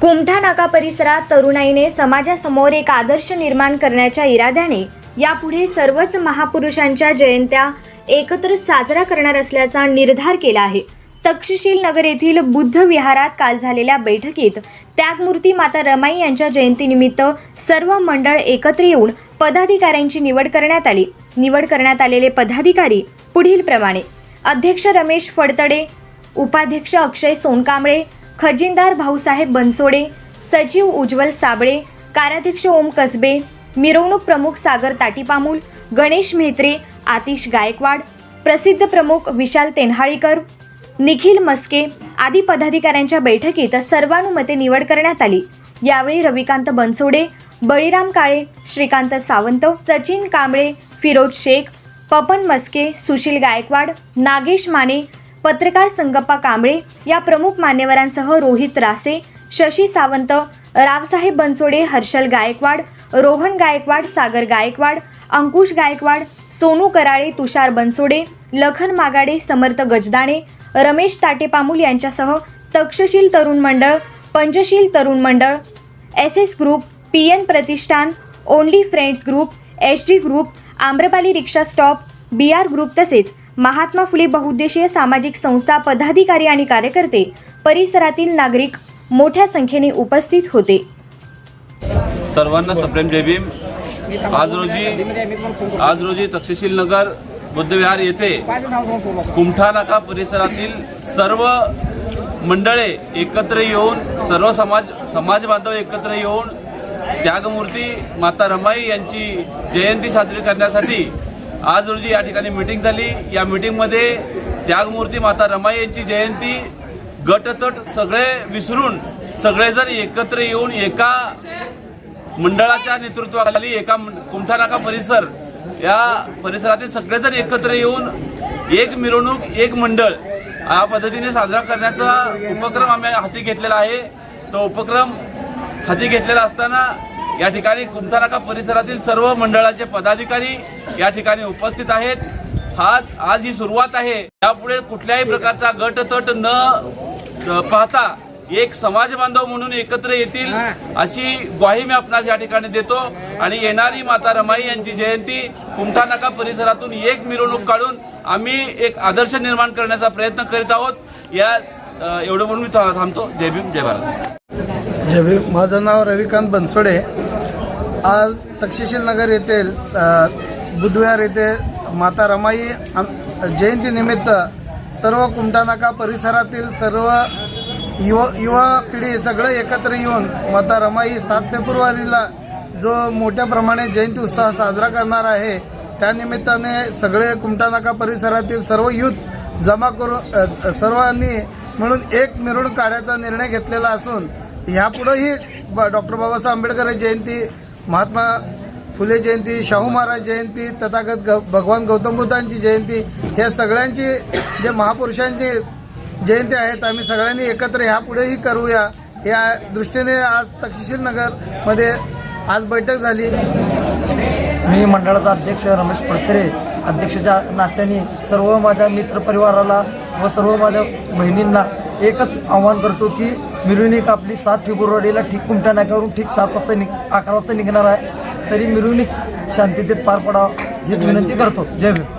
कुमठा नाका परिसरात तरुणाईने समाजासमोर एक आदर्श निर्माण करण्याच्या इराद्याने यापुढे सर्वच महापुरुषांच्या जयंत्या एकत्र साजरा करणार असल्याचा निर्धार केला आहे. तक्षशील नगर येथील बुद्ध विहारात काल झालेल्या बैठकीत त्यागमूर्ती माता रमाई यांच्या जयंतीनिमित्त सर्व मंडळ एकत्र येऊन पदाधिकाऱ्यांची निवड करण्यात आली. निवड करण्यात आलेले पदाधिकारी पुढील प्रमाणे. अध्यक्ष रमेश फडतडे उपाध्यक्ष अक्षय सोनकांबळे खजिनदार भाऊसाहेब बनसोडे सचिव उज्ज्वल साबळे कार्याध्यक्ष ओम कसबे मिरवणूक प्रमुख सागर ताटीपामूल गणेश म्हेत्रे आतिश गायकवाड प्रसिद्ध प्रमुख विशाल तेन्हाळीकर निखिल मस्के आदी पदाधिकाऱ्यांच्या बैठकीत सर्वानुमते निवड करण्यात आली. यावेळी रविकांत बनसोडे बळीराम काळे श्रीकांत सावंत सचिन कांबळे फिरोज शेख पपन मस्के सुशील गायकवाड नागेश माने पत्रकार संगप्पा कांबळे या प्रमुख मान्यवरांसह रोहित रासे शशी सावंत रावसाहेब बनसोडे हर्षल गायकवाड रोहन गायकवाड सागर गायकवाड अंकुश गायकवाड सोनू कराळे तुषार बनसोडे लखन मागाडे समर्थ गजदाणे रमेश ताटेपामुल यांच्यासह तक्षशील तरुण मंडळ पंचशील तरुण मंडळ S S group P N प्रतिष्ठान only friends group H D group Amrapali रिक्षा स्टॉप बी आर ग्रुप तसेच महात्मा फुले बहुउद्देशीय सामाजिक संस्था पदाधिकारी आणि कार्यकर्ते परिसरातील नागरिक मोठ्या संख्येने उपस्थित होते. सर्वांना सप्रेम जय भीम. आज रोजी आज रोजी तक्षशील नगर बुद्धविहार येथे कुमठा नाका परिसरातील सर्व मंडळे एकत्र येऊन सर्व समाज समाज बांधव एकत्र येऊन त्यागमूर्ती माता रमाई यांची जयंती साजरी करण्यासाठी आज रोजी या ठिकाणी मीटिंग झाली. या मीटिंगमध्ये त्यागमूर्ती माता रमाई यांची जयंती गटतट सगळे विसरून सगळेजण एकत्र येऊन एका मंडळाच्या नेतृत्वाखाली एका कुमठानाका परिसर या परिसरातील सगळेजण एकत्र येऊन एक मिरवणूक एक मंडळ या पद्धतीने साजरा करण्याचा उपक्रम आम्ही हाती घेतलेला आहे. तो उपक्रम हाती घेतलेला असताना या ठिकाणी कुमठा नाका परिसरातील सर्व मंडळाचे पदाधिकारी या ठिकाणी उपस्थित आहेत. हाच आज ही सुरुवात आहे. यापुढे कुठल्याही प्रकारचा गट तट न पाहता एक समाज बांधव म्हणून एकत्र येतील अशी ग्वाही मी आपणास या ठिकाणी देतो. आणि येणारी माता रमाई यांची जयंती कुमठा नाका परिसरातून एक मिरवणूक काढून आम्ही एक आदर्श निर्माण करण्याचा प्रयत्न करीत आहोत. या एवढं म्हणून मी थांबतो. जय भीम जय भारत. रवी माझं नाव रविकांत बनसोडे. आज तक्षशिल नगर येथील बुधवार येथे माता रमाई जयंतीनिमित्त सर्व कुमटानाका परिसरातील सर्व युवा युवा पिढी सगळं एकत्र येऊन माता रमाई सात फेब्रुवारीला जो मोठ्या प्रमाणे जयंती उत्सव साजरा करणार आहे त्यानिमित्ताने सगळे कुमटानाका परिसरातील सर्व युथ जमा करून सर्वांनी मिळून एक मिरवणूक काढायचा निर्णय घेतलेला असून ह्यापुढंही ब डॉक्टर बाबासाहेब आंबेडकर जयंती महात्मा फुले जयंती शाहू महाराज जयंती तथागत ग भगवान गौतम बुद्धांची जयंती ह्या सगळ्यांची जे महापुरुषांची जयंती आहेत आम्ही सगळ्यांनी एकत्र ह्यापुढेही करूया. या दृष्टीने आज तक्षशिल नगरमध्ये आज बैठक झाली. मी मंडळाचा अध्यक्ष रमेश पडतरे अध्यक्षाच्या नात्याने सर्व माझ्या मित्रपरिवाराला व सर्व माझ्या बहिणींना एकच आव्हान करतो की मिरवणूक आपली सात फेब्रुवारीला ठीक कुमठा नाक्यावरून ठीक सात वाजता निघ अकरा वाजता निघणार आहे. तरी मिरवणूक शांततेत पार पडावं हीच विनंती करतो. जय भीम.